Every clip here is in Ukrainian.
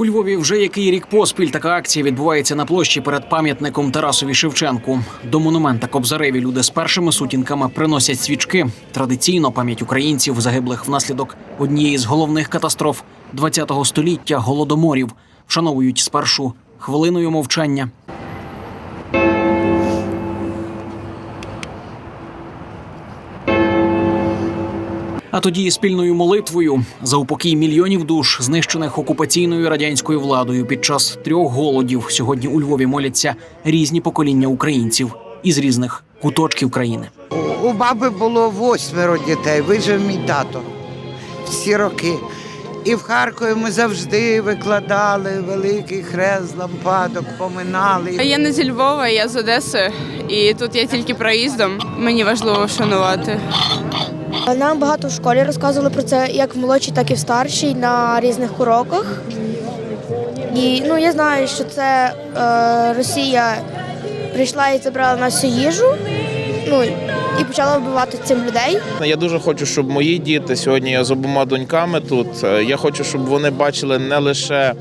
У Львові вже який рік поспіль така акція відбувається на площі перед пам'ятником Тарасові Шевченку. До монумента Кобзареві люди з першими сутінками приносять свічки. Традиційно пам'ять українців, загиблих внаслідок однієї з головних катастроф ХХ століття голодоморів, вшановують спершу хвилиною мовчання. А тоді спільною молитвою за упокій мільйонів душ, знищених окупаційною радянською владою під час трьох голодів. Сьогодні у Львові моляться різні покоління українців із різних куточків країни. У- У баби було восьмеро дітей, вижив мій тато всі роки. І в Харкові ми завжди викладали великий хрест лампадок, поминали. Я не зі Львова, я з Одеси, і тут я тільки проїздом. Мені важливо вшанувати. Нам багато в школі розказували про це як в молодшій, так і в старшій на різних уроках. І ну я знаю, що це е, Росія прийшла і забрала в нас всю їжу. Ну і почала вбивати цим людей. Я дуже хочу, щоб мої діти сьогодні я з обома доньками тут. е, Я хочу, щоб вони бачили не лише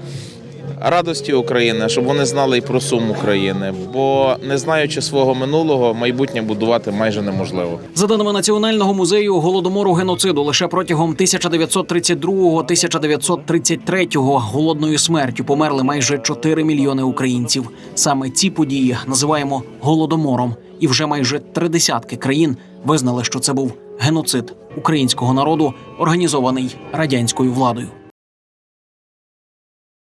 радості України, щоб вони знали і про сум України. Бо не знаючи свого минулого, майбутнє будувати майже неможливо. За даними Національного музею голодомору геноциду, лише протягом 1932-1933 голодною смертю померли майже 4 мільйони українців. Саме ці події називаємо голодомором, і вже майже три десятки країн визнали, що це був геноцид українського народу, організований радянською владою.